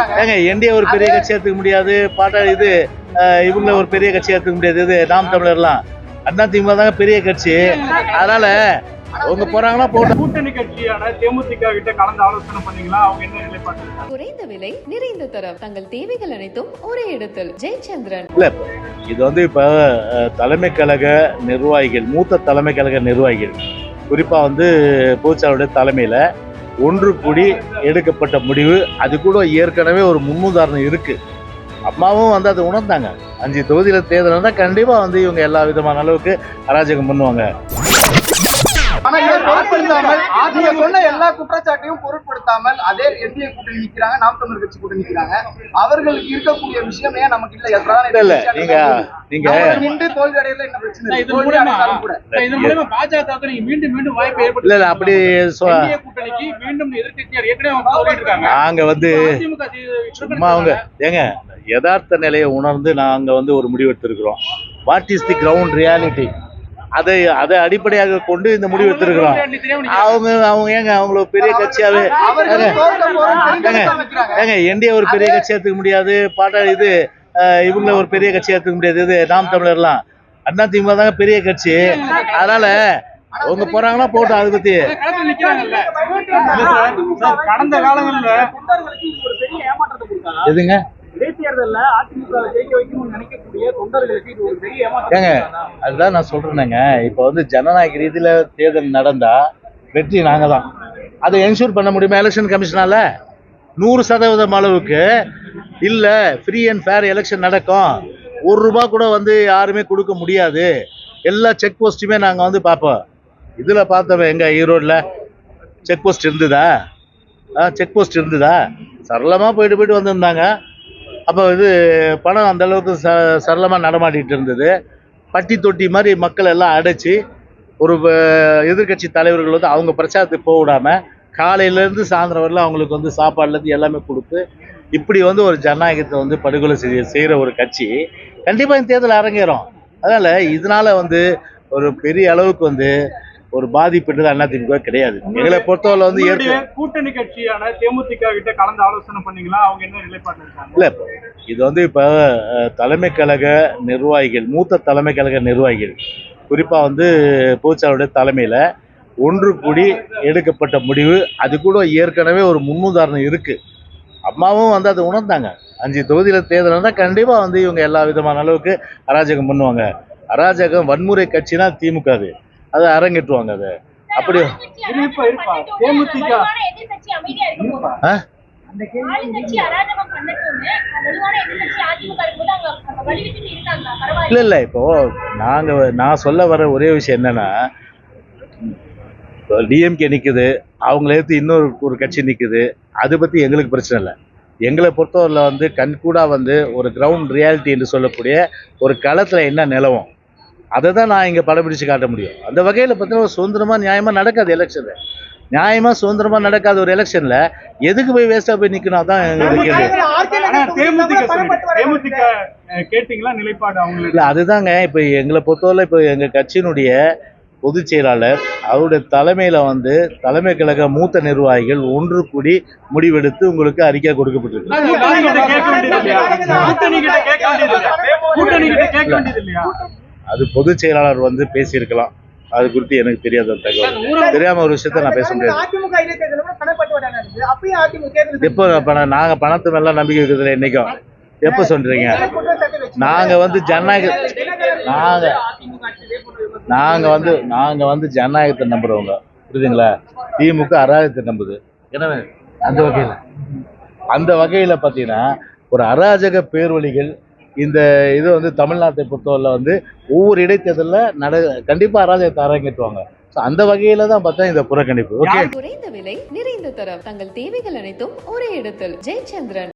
ஏங்க என்டிஏ ஒரு பெரிய கட்சி ஏற்றுக்க முடியாது. பாட்டா இது இவங்கள ஒரு பெரிய கட்சி ஏற்றுக்க முடியாது. இது நாம் தமிழர்லாம். அண்ணா திமுக தாங்க பெரிய கட்சி. அதனால அவங்க போறாங்கன்னா போட்டோம் கூட்டணி கட்சியான தேமுதிக கிட்ட கலந்து ஆலோசனை பண்ணீங்களா? அவங்க என்ன நிலைப்பாடு? குறைந்த விலை நிறைந்த தரம். தங்கள் தேவைகள் அனைத்தும் ஒரே இடத்தில். ஜெயச்சந்திரன். இல்ல இது வந்து இப்ப தலைமை கழக நிர்வாகிகள் மூத்த தலைமை கழக நிர்வாகிகள். குறிப்பா வந்து பொதுச்சாளருடைய தலைமையில ஒன்று கூடி எடுக்கப்பட்ட முடிவு. அது கூட ஏற்கனவே ஒரு முன்னுதாரணம் இருக்கு. அம்மாவும் வந்து அதை உணர்ந்தாங்க. அஞ்சு தொகுதியில் தேர்தல் கண்டிப்பாக வந்து இவங்க எல்லா விதமான அளவுக்கு அராஜகம் பண்ணுவாங்க. ஆனா இதை பொருட்படுத்தாமல் நீங்க சொன்ன எல்லா குற்றச்சாட்டையும் பொருட்படுத்தாமல் அதே என்டிஏ கூட்டணி நிக்கிறாங்க நாம் தமிழர் கட்சி கூட்டணி நிக்கிறாங்க. அவர்களுக்கு இருக்கக்கூடிய விஷயம் ஏன் நமக்கு இல்ல? பிரதான இல்ல நீங்க நீங்க நின்று தோல்வி அடையல என்ன பிரச்சனை இது கூட. இதன் மூலமா நீங்க மீண்டும் மீண்டும் வாய்ப்பு ஏற்படுத்தி இல்ல இல்ல அப்படி கூட்டணிக்கு மீண்டும் எதிர்க்கட்சியார் ஏற்கனவே அவங்க சொல்லிட்டு இருக்காங்க நாங்க வந்து சும்மா அவங்க ஏங்க யதார்த்த நிலையை உணர்ந்து நாங்க வந்து ஒரு முடிவு எடுத்திருக்கிறோம் what is the ground reality அதை அதை அடிப்படையாக கொண்டு இந்த முடிவு எடுத்திருக்கிறோம் அவங்க அவங்க ஏங்க அவங்கள பெரிய கட்சியாவே ஏங்க, என்டிஏ ஒரு பெரிய கட்சி ஏத்துக்க முடியாது. பாட்டா இது இவங்கள ஒரு பெரிய கட்சி ஏத்துக்க முடியாது. இது நாம் தமிழர்லாம். அண்ணா திமுக தாங்க பெரிய கட்சி. அதனால அவங்க போறாங்கன்னா போட்டோம் அதை பத்தி. கடந்த காலங்கள்ல எதுங்க? இடைத்தேர்தல்ல அதிமுக ஜெயிக்க வைக்கணும்னு நினைக்கக்கூடிய தொண்டர்களுக்கு இது ஒரு பெரிய ஏமாற்றம் ஏங்க அதுதான் நான் சொல்றேனுங்க. இப்போ வந்து ஜனநாயக ரீதியில தேர்தல் நடந்தா வெற்றி நாங்க தான். அதை என்ஷூர் பண்ண முடியுமா எலெக்ஷன் கமிஷனால? நூறு சதவீதம் அளவுக்கு. இல்ல ஃப்ரீ அண்ட் ஃபேர் எலெக்ஷன் நடக்கும். ஒரு ரூபா கூட வந்து யாருமே கொடுக்க முடியாது. எல்லா செக் போஸ்ட்டுமே நாங்கள் வந்து பார்ப்போம். இதில் பார்த்தோம் எங்க ஈரோடில்? செக் போஸ்ட் இருந்ததா? ஆ செக் போஸ்ட் இருந்ததா? சரளமாக போயிட்டு போயிட்டு வந்திருந்தாங்க. அப்போ இது பணம் அந்தளவுக்கு ச சரளமாக நடமாடிட்டு இருந்தது. பட்டி தொட்டி மாதிரி மக்கள் எல்லாம் அடைச்சி ஒரு எதிர்கட்சி தலைவர்கள் வந்து அவங்க பிரச்சாரத்துக்கு போக விடாமல் காலையிலேருந்து சாயந்தரம் வரலாம் அவங்களுக்கு வந்து சாப்பாடுலேருந்து எல்லாமே கொடுத்து இப்படி வந்து ஒரு ஜனநாயகத்தை வந்து படுகொலை செய்ய செய்கிற ஒரு கட்சி. கண்டிப்பாக இந்த தேர்தல் அரங்கேறும். அதனால் இதனால் வந்து ஒரு பெரிய அளவுக்கு வந்து ஒரு பாதிப்புன்றது அதிமுக கிடையாது. எங்களை பொறுத்தவரை வந்து கூட்டணி கட்சியான தேமுதிக கிட்ட கலந்து ஆலோசனை பண்ணீங்களா? அவங்க என்ன நிலைப்பாடு இல்ல இது வந்து இப்ப தலைமை கழக நிர்வாகிகள் மூத்த தலைமை கழக நிர்வாகிகள் குறிப்பா வந்து பொதுச்சாளருடைய தலைமையில ஒன்று கூடி எடுக்கப்பட்ட முடிவு. அது கூட ஏற்கனவே ஒரு முன்னுதாரணம் இருக்கு. அம்மாவும் வந்து அதை உணர்ந்தாங்க. அஞ்சு தொகுதியில தேர்தல் தான் கண்டிப்பா வந்து இவங்க எல்லா விதமான அளவுக்கு அராஜகம் பண்ணுவாங்க. அராஜகம் வன்முறை கட்சினா திமுக அது அதை அரங்கேற்றுவாங்க அதை. அப்படி இல்ல இல்ல இப்போ நாங்க நான் சொல்ல வர ஒரே விஷயம் என்னன்னா டிஎம்கே நிக்குது அவங்கள எடுத்து இன்னொரு ஒரு கட்சி நிக்குது அதை பத்தி எங்களுக்கு பிரச்சனை இல்லை. எங்களை பொறுத்தவரையில் வந்து கண்கூடா வந்து ஒரு கிரவுண்ட் ரியாலிட்டி என்று சொல்லக்கூடிய ஒரு களத்துல என்ன நிலவும்? அதை தான் நான் இங்க படம்பிடிச்சு காட்ட முடியும். அந்த வகையில பார்த்தீங்கன்னா சுதந்திரமா நியாயமா நடக்காது எலெக்ஷன்ல நியாயமா சுதந்திரமா நடக்காத ஒரு எலெக்ஷன்ல எதுக்கு போய் வேஸ்டா போய் தேமுதிக அஹ், கேட்டீங்களா நிலைப்பாடு இல்லை அதுதாங்க. இப்போ எங்களை பொறுத்தவரை இப்போ எங்கள் கட்சியினுடைய பொதுச் செயலாளர் அவருடைய தலைமையில் வந்து தலைமை கழக மூத்த நிர்வாகிகள் ஒன்று கூடி முடிவெடுத்து உங்களுக்கு அறிக்கை கொடுக்கப்பட்டிருக்கு. அது பொதுச் செயலாளர் வந்து பேசியிருக்கலாம். அது குறித்து எனக்கு தெரியாத தகவல். தெரியாம ஒரு விஷயத்த நான் பேச முடியாது. எப்போ பணம் நாங்கள் பணத்து மேலாம் நம்பிக்கை இருக்கிறதுல என்னைக்கும்? எப்போ சொல்றீங்க? நாங்க வந்து ஜனநாயக நாங்க நாங்க வந்து நாங்க வந்து ஜனநாயகத்தை நம்புறவங்க. புரியுதுங்களா? திமுக அராஜகத்தை நம்புது. எனவே அந்த வகையில். அந்த வகையில் பார்த்தீங்கன்னா ஒரு அராஜக பேர்வழிகள் இந்த இது வந்து தமிழ்நாட்டை பொறுத்தவரையில் வந்து ஒவ்வொரு இடைத்தேர்தலில் நட கண்டிப்பாக அராஜகத்தை அரங்கேற்றுவாங்க. அந்த வகையில தான் பார்த்தா இந்த புறக்கணிப்பு. குறைந்த விலை நிறைந்த தரம். தங்கள் தேவைகள் அனைத்தும் ஒரே இடத்தில். ஜெயச்சந்திரன்.